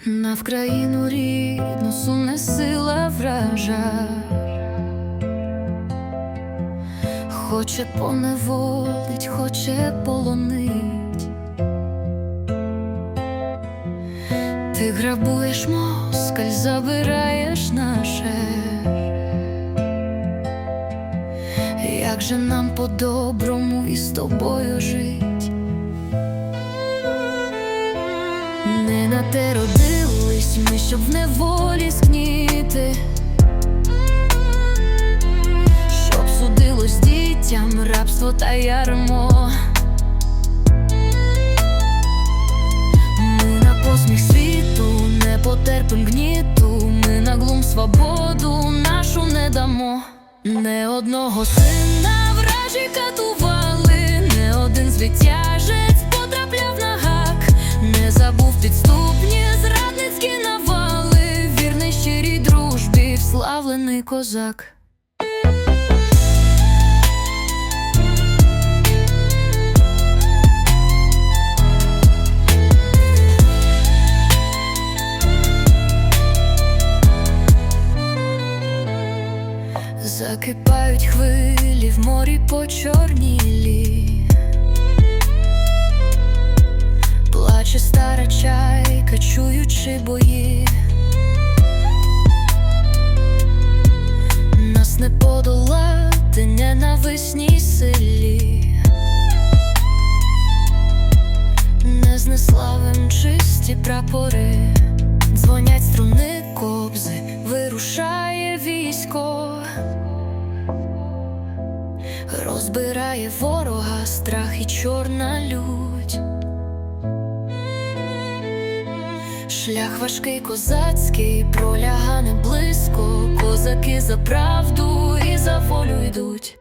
На Вкраїну рідну суне сила вража, хоче поневолить, хоче полонить. Ти грабуєш москаль, забираєш наше. Як же нам по-доброму із тобою жить? На те родились ми, щоб в неволі скніти, щоб судилось дітям рабство та ярмо. Ми на посміх світу не потерпим гніту, ми на глум свободу нашу не дамо. Не одного сина вражі катували, не один звитяжець вславлений козак. Закипають хвилі в морі почорнілі, плаче стара чайка, чуючи бої. Ненависній силі, не знеславим чисті прапори, дзвонять струни кобзи, вирушає військо. Розбирає ворога страх і чорна лють. Шлях важкий козацький, проляга не близько, козаки за правду і за волю йдуть.